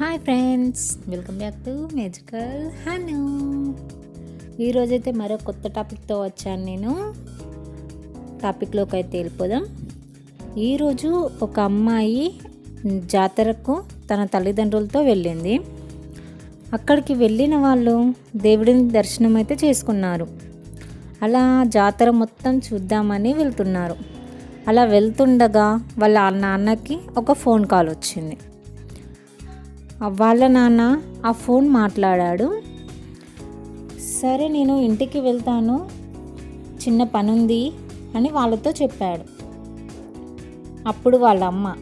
Hi friends welcome back to magical Hanu ఈరోజైతే మరో కొత్త టాపిక్తో వచ్చాను నేను. టాపిక్లోకి అయితే వెళ్ళిపోదాం ఈరోజు ఒక అమ్మాయి జాతరకు తన తల్లిదండ్రులతో వెళ్ళింది. అక్కడికి వెళ్ళిన వాళ్ళు దేవుడిని దర్శనం అయితే చేసుకున్నారు. అలా జాతర మొత్తం చూద్దామని వెళ్తున్నారు. అలా వెళ్తుండగా వాళ్ళ నాన్నకి ఒక ఫోన్ కాల్ వచ్చింది. వాళ్ళ నాన్న ఆ ఫోన్ మాట్లాడాడు. సరే నేను ఇంటికి వెళ్తాను. చిన్న పని ఉంది అని వాళ్ళతో చెప్పాడు. అప్పుడు వాళ్ళ అమ్మ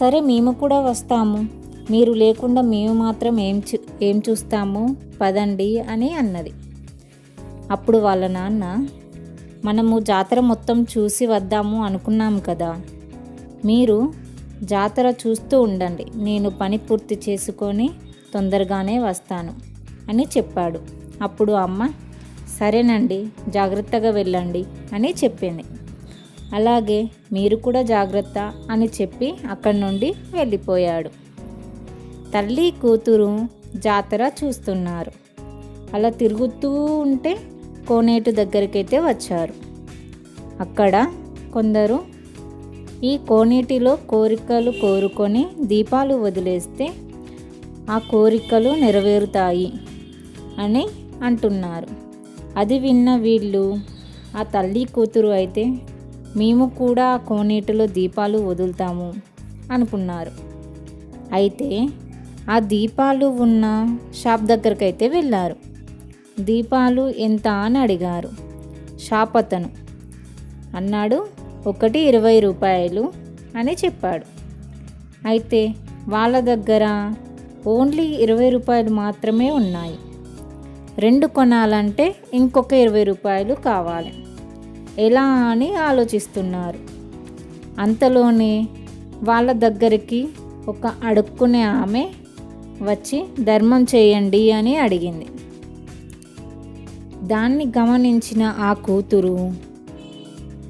సరే మేము కూడా వస్తాము. మీరు లేకుండా మేము మాత్రం ఏం చూ ఏం చూస్తాము? పదండి అని అన్నది. అప్పుడు వాళ్ళ నాన్న మనము జాతర మొత్తం చూసి వద్దాము అనుకున్నాం కదా. మీరు జాతర చూస్తూ ఉండండి. నేను పని పూర్తి చేసుకొని తొందరగానే వస్తాను అని చెప్పాడు. అప్పుడు అమ్మ సరేనండి జాగ్రత్తగా వెళ్ళండి అని చెప్పింది. అలాగే మీరు కూడా జాగ్రత్త అని చెప్పి అక్కడి నుండి వెళ్ళిపోయాడు. తల్లి కూతురు జాతర చూస్తున్నారు. అలా తిరుగుతూ ఉంటే కోనేటు దగ్గరికైతే వచ్చారు. అక్కడ కొందరు ఈ కోనేటిలో కోరికలు కోరుకొని దీపాలు వదిలేస్తే ఆ కోరికలు నెరవేరుతాయి అని అంటున్నారు. అది విన్న వీళ్ళు ఆ తల్లి కూతురు అయితే మేము కూడా ఆ కోనేటిలో దీపాలు వదులుతాము అనుకున్నారు. అయితే ఆ దీపాలు ఉన్న షాప్ దగ్గరికి అయితే వెళ్ళారు. దీపాలు ఎంత? అని అడిగారు. షాప్ అతను. అన్నాడు ఒకటి ఇరవై రూపాయలు అని చెప్పాడు. అయితే వాళ్ళ దగ్గర ఓన్లీ ఇరవై రూపాయలు మాత్రమే ఉన్నాయి. రెండు కొనాలంటే ఇంకొక ఇరవై రూపాయలు కావాలి. ఎలా అని ఆలోచిస్తున్నారు. అంతలోనే వాళ్ళ దగ్గరికి ఒక అడుక్కునే ఆమె వచ్చి ధర్మం చేయండి అని అడిగింది. దాన్ని గమనించిన ఆ కూతురు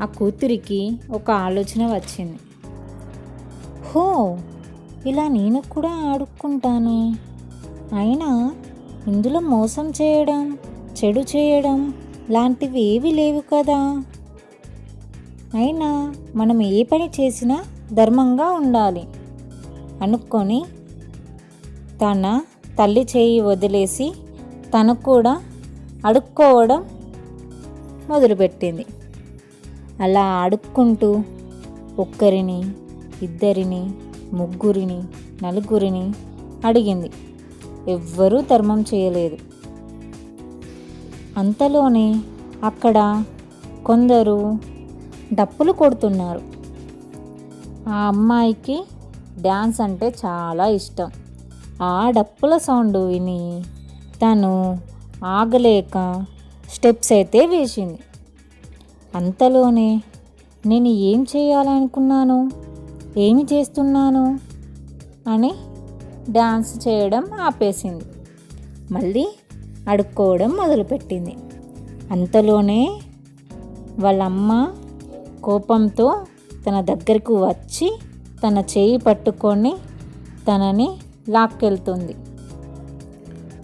ఆ కూతురికి ఒక ఆలోచన వచ్చింది. హో ఇలా నేను కూడా ఆడుకుంటాను. అయినా ఇందులో మోసం చేయడం చెడు చేయడం లాంటివి ఏవి లేవు కదా. అయినా మనం ఏ పని చేసినా ధర్మంగా ఉండాలి. అనుకొని తన తల్లి చేయి వదిలేసి తను కూడా అడుక్కోవడం మొదలుపెట్టింది. అలా ఆడుకుంటూ ఒక్కరిని ఇద్దరిని ముగ్గురిని నలుగురిని అడిగింది. ఎవ్వరూ ధర్మం చేయలేదు. అంతలోనే అక్కడ కొందరు డప్పులు కొడుతున్నారు. ఆ అమ్మాయికి డ్యాన్స్ అంటే చాలా ఇష్టం. ఆ డప్పుల సౌండ్ విని తను ఆగలేక స్టెప్స్ అయితే వేసింది. అంతలోనే నేను ఏం చేయాలనుకున్నాను? ఏమి చేస్తున్నాను? అని డాన్స్ చేయడం ఆపేసింది. మళ్ళీ అడుక్కోవడం మొదలుపెట్టింది. అంతలోనే వాళ్ళ అమ్మ కోపంతో తన దగ్గరకు వచ్చి తన చేయి పట్టుకొని తనని లాక్కెళ్తుంది.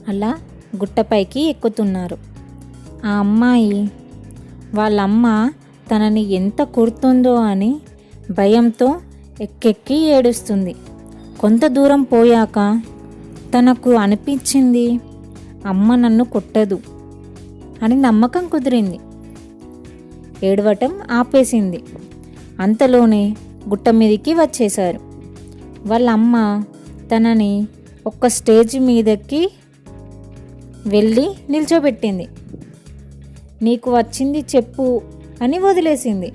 అలా గుట్టపైకి ఎక్కుతున్నారు. ఆ అమ్మాయి వాళ్ళమ్మ తనని ఎంత కుడుతుందో అని భయంతో ఎక్కెక్కి ఏడుస్తుంది. కొంత దూరం పోయాక తనకు అనిపించింది అమ్మ నన్ను కొట్టదు అని నమ్మకం కుదిరింది. ఏడవటం ఆపేసింది. అంతలోనే గుట్ట మీదకి వచ్చేశారు. వాళ్ళ అమ్మ తనని ఒక స్టేజ్ మీదకి వెళ్ళి నిల్చోబెట్టింది. నీకు వచ్చింది చెప్పు అని వదిలేసింది.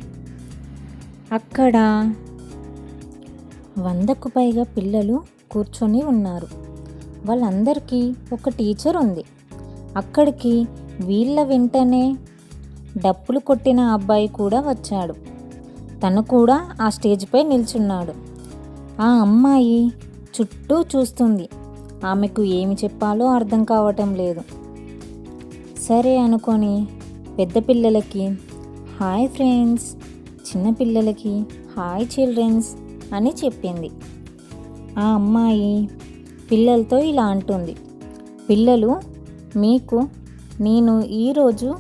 అక్కడ వందకు పైగా పిల్లలు కూర్చొని ఉన్నారు. వాళ్ళందరికీ ఒక టీచర్ ఉంది. అక్కడికి వీళ్ళ వెంటనే డప్పులు కొట్టిన అబ్బాయి కూడా వచ్చాడు. తను కూడా ఆ స్టేజ్పై నిల్చున్నాడు. ఆ అమ్మాయి చుట్టూ చూస్తుంది. ఆమెకు ఏమి చెప్పాలో అర్థం కావటం లేదు. సరే అనుకొని పెద్ద పిల్లలకి. హాయ్ ఫ్రెండ్స్ చిన్నపిల్లలకి హాయ్ చిల్డ్రన్స్ అని చెప్పింది. ఆ అమ్మాయి పిల్లలతో ఇలా అంటుంది. పిల్లలు మీకు నేను ఈరోజు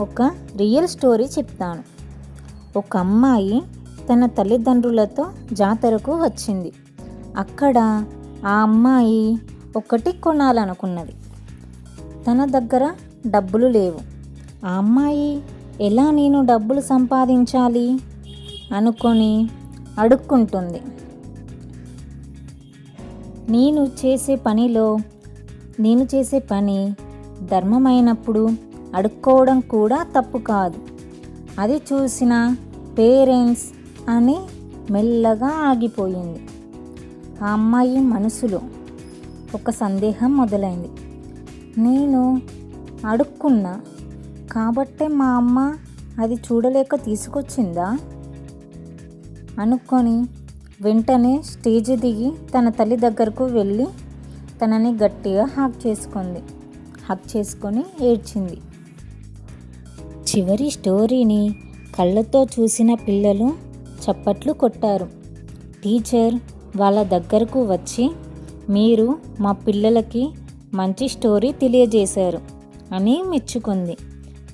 ఒక రియల్ స్టోరీ చెప్తాను. ఒక అమ్మాయి తన తల్లిదండ్రులతో జాతరకు వచ్చింది. అక్కడ ఆ అమ్మాయి ఒకటి కొనాలనుకున్నది. తన దగ్గర డబ్బులు లేవు. ఆ అమ్మాయి ఎలా నేను డబ్బులు సంపాదించాలి? అనుకొని అడుక్కుంటుంది. నేను చేసే పనిలో నేను చేసే పని ధర్మమైనప్పుడు అడుక్కోవడం కూడా తప్పు కాదు. అది చూసిన పేరెంట్స్ అని మెల్లగా ఆగిపోయింది. ఆ అమ్మాయి మనసులో ఒక సందేహం మొదలైంది. నేను అడుక్కున్నా కాబట్టే మా అమ్మ అది చూడలేక తీసుకొచ్చిందా? అనుకొని వెంటనే స్టేజ్ దిగి తన తల్లి దగ్గరకు వెళ్ళి తనని గట్టిగా హక్ చేసుకుంది. హక్ చేసుకొని ఏడ్చింది. చివరి స్టోరీని కళ్ళతో చూసిన పిల్లలు చప్పట్లు కొట్టారు. టీచర్ వాళ్ళ దగ్గరకు వచ్చి మీరు మా పిల్లలకి మంచి స్టోరీ తెలియజేశారు అని మెచ్చుకుంది.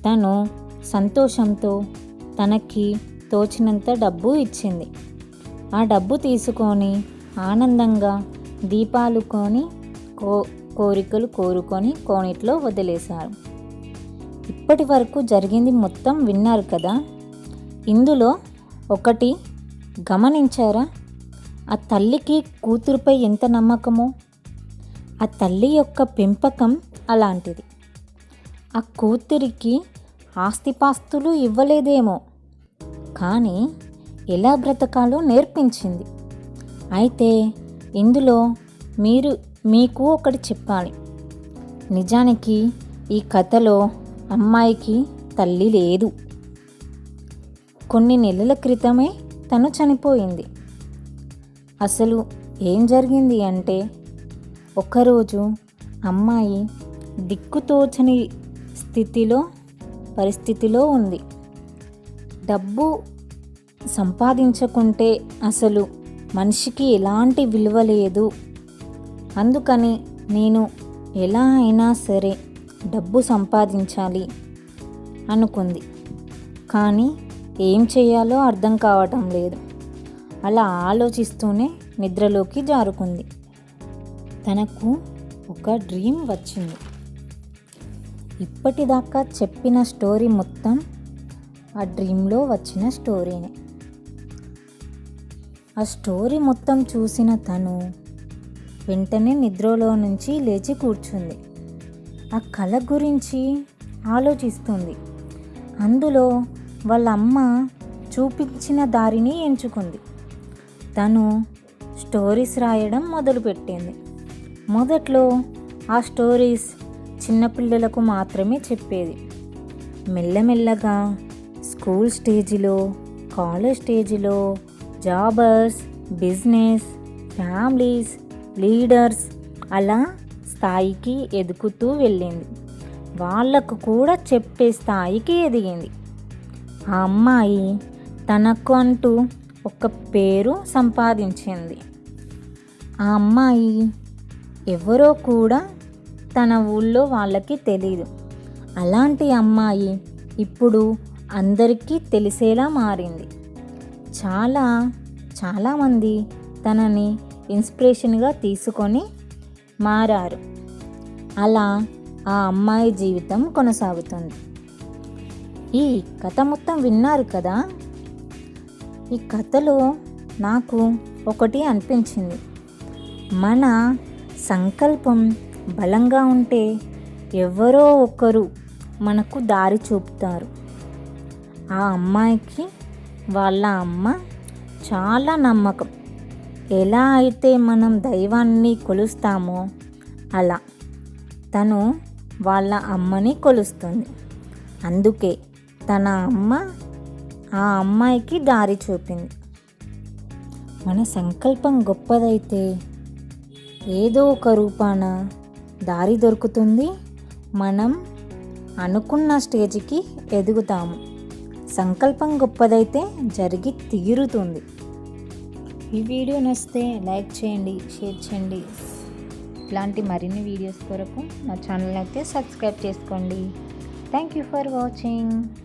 తను సంతోషంతో తనకి తోచినంత డబ్బు ఇచ్చింది. ఆ డబ్బు తీసుకొని ఆనందంగా దీపాలు కొని కో కోరికలు కోరుకొని కోనిట్లో వదిలేశారు. ఇప్పటి వరకు జరిగింది మొత్తం విన్నారు కదా? ఇందులో ఒకటి గమనించారా? ఆ తల్లికి కూతురుపై ఎంత నమ్మకమో? ఆ తల్లి యొక్క పెంపకం అలాంటిది. ఆ కూతురికి ఆస్తిపాస్తులు ఇవ్వలేదేమో. కానీ ఎలా బ్రతకాలో నేర్పించింది. అయితే ఇందులో మీరు మీకు ఒకటి చెప్పాలి. నిజానికి ఈ కథలో అమ్మాయికి తల్లి లేదు. కొన్ని నెలల క్రితమే తను చనిపోయింది. అసలు ఏం జరిగింది అంటే ఒకరోజు అమ్మాయి దిక్కుతోచని స్థితిలో పరిస్థితిలో ఉంది. డబ్బు సంపాదించకుంటే అసలు మనిషికి ఎలాంటి విలువ లేదు. అందుకని నేను ఎలా అయినా సరే డబ్బు సంపాదించాలి అనుకుంది. కానీ ఏం చేయాలో అర్థం కావటం లేదు. అలా ఆలోచిస్తూనే నిద్రలోకి జారుకుంది. తనకు ఒక డ్రీమ్ వచ్చింది. ఇప్పటిదాకా చెప్పిన స్టోరీ మొత్తం ఆ డ్రీమ్లో వచ్చిన స్టోరీనే. ఆ స్టోరీ మొత్తం చూసిన తను వెంటనే నిద్రలో నుంచి లేచి కూర్చుంది. ఆ కళ గురించి ఆలోచిస్తుంది. అందులో వాళ్ళ అమ్మ చూపించిన దారిని ఎంచుకుంది. తను స్టోరీస్ రాయడం మొదలుపెట్టింది. మొదట్లో ఆ స్టోరీస్ చిన్నపిల్లలకు మాత్రమే చెప్పేది. మెల్లమెల్లగా స్కూల్ స్టేజిలో కాలేజ్ స్టేజిలో జాబర్స్ బిజినెస్ ఫ్యామిలీస్ లీడర్స్ అలా స్థాయికి ఎదుగుతూ వెళ్ళింది. వాళ్ళకు కూడా చెప్పే స్థాయికి ఎదిగింది. ఆ అమ్మాయి తనకు అంటూ ఒక పేరు సంపాదించింది. ఆ అమ్మాయి ఎవరో కూడా తన ఊళ్ళో వాళ్ళకి తెలియదు అలాంటి అమ్మాయి ఇప్పుడు అందరికీ తెలిసేలా మారింది. చాలా చాలామంది తనని ఇన్స్పిరేషన్గా తీసుకొని మారారు. అలా ఆ అమ్మాయి జీవితం కొనసాగుతుంది. ఈ కథ మొత్తం విన్నారు కదా? ఈ కథలో నాకు ఒకటి అనిపించింది. మన సంకల్పం బలంగా ఉంటే ఎవరో ఒకరు మనకు దారి చూపుతారు. ఆ అమ్మాయికి వాళ్ళ అమ్మ చాలా నమ్మకం. ఎలా అయితే మనం దైవాన్ని కొలుస్తామో అలా తను వాళ్ళ అమ్మని కొలుస్తుంది. అందుకే తన అమ్మ ఆ అమ్మాయికి దారి చూపింది. మన సంకల్పం గొప్పదైతే ఏదో ఒక రూపాన దారి దొరుకుతుంది. మనం అనుకున్న స్టేజ్కి ఎదుగుతాము. సంకల్పం గొప్పదైతే జరిగి తీరుతుంది. ఈ వీడియో నచ్చితే లైక్ చేయండి షేర్ చేయండి. ఇలాంటి మరిన్ని వీడియోస్ కొరకు నా ఛానల్ అయితే సబ్స్క్రైబ్ చేసుకోండి. Thank you for watching.